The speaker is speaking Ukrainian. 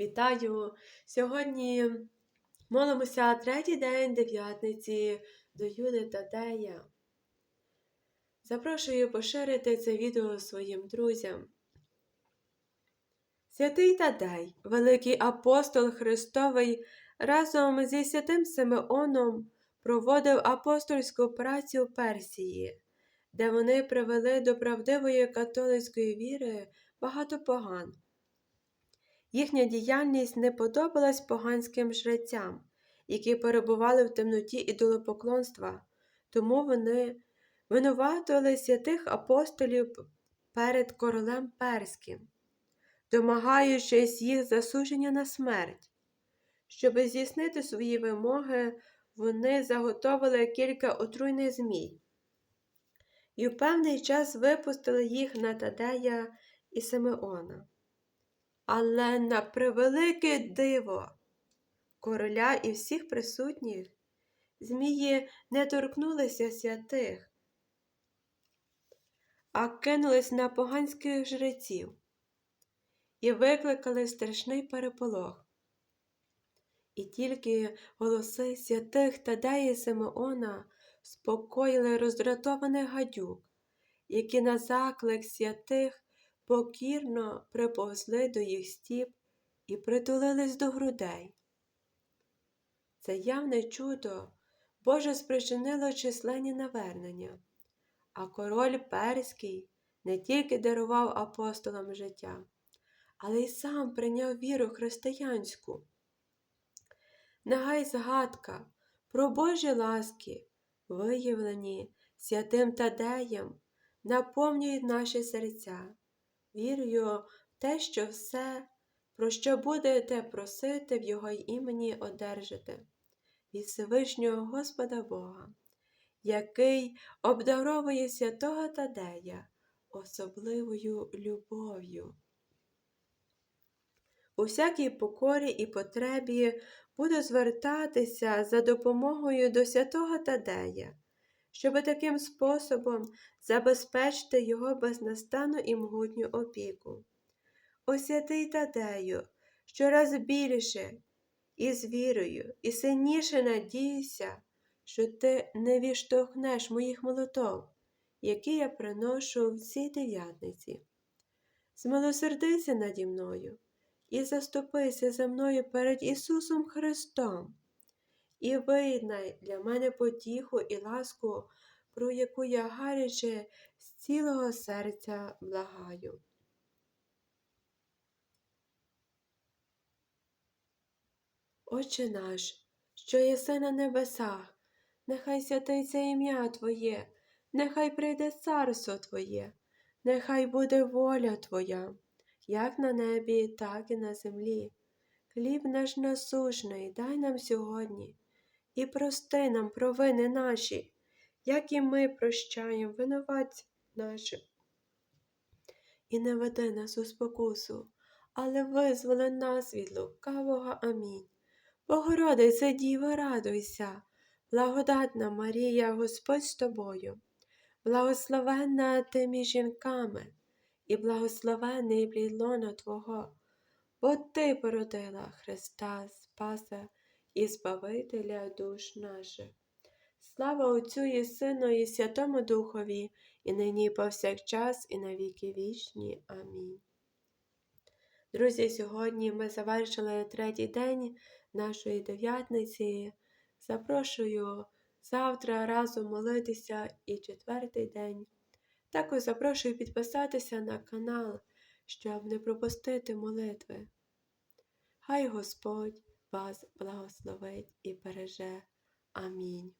Вітаю! Сьогодні молимося третій день дев'ятниці до Юди Тадея. Запрошую поширити це відео своїм друзям. Святий Тадей, великий апостол Христовий, разом зі святим Симеоном проводив апостольську працю в Персії, де вони привели до правдивої католицької віри багато поган. Їхня діяльність не подобалась поганським жрецям, які перебували в темноті ідолопоклонства, тому вони винуватили святих апостолів перед королем Перським, домагаючись їх засудження на смерть. Щоб здійснити свої вимоги, вони заготовили кілька отруйних змій і в певний час випустили їх на Тадея і Симеона. Але на превелике диво короля і всіх присутніх змії не торкнулися святих, а кинулись на поганських жреців і викликали страшний переполох. І тільки голоси святих Тадея і Симеона спокоїли роздратованих гадюк, які на заклик святих покірно приповзли до їх стіп і притулились до грудей. Це явне чудо Боже спричинило численні навернення, а король Перський не тільки дарував апостолам життя, але й сам прийняв віру християнську. Нехай згадка про Божі ласки, виявлені святим Тадеєм, наповнюють наші серця. Вірую в те, що все, про що будете просити в Його імені одержите від Всевишнього Господа Бога, який обдаровує святого Тадея особливою любов'ю. У всякій покорі і потребі буду звертатися за допомогою до святого Тадея, щоб таким способом забезпечити його безнастанну і могутню опіку. О святий Тадею, щораз більше і з вірою, і сильніше надіюся, що ти не відштовхнеш моїх молотов, які я приношу в цій дев'ятниці. Змилосердися наді мною і заступися за мною перед Ісусом Христом, і виєднай для мене потіху і ласку, про яку я гаряче з цілого серця благаю. Отче наш, що єси на небесах, нехай святиться ім'я Твоє, нехай прийде царство Твоє, нехай буде воля Твоя, як на небі, так і на землі. Хліб наш насушний дай нам сьогодні, і прости нам провини наші, як і ми прощаємо винуватцям нашим. І не веди нас у спокусу, але визволи нас від лукавого. Амінь. Богородице Діво, радуйся, благодатна Марія, Господь з тобою, благословенна ти між жінками, і благословений плід лона Твого, бо Ти породила Христа Спаса і Збавителя душ наших. Слава Отцю і Сину, і Святому Духові, і нині, і повсякчас, і на віки вічні. Амінь. Друзі, сьогодні ми завершили третій день нашої дев'ятниці. Запрошую завтра разом молитися і четвертий день. Також запрошую підписатися на канал, щоб не пропустити молитви. Хай Господь вас благословить і береже. Амінь.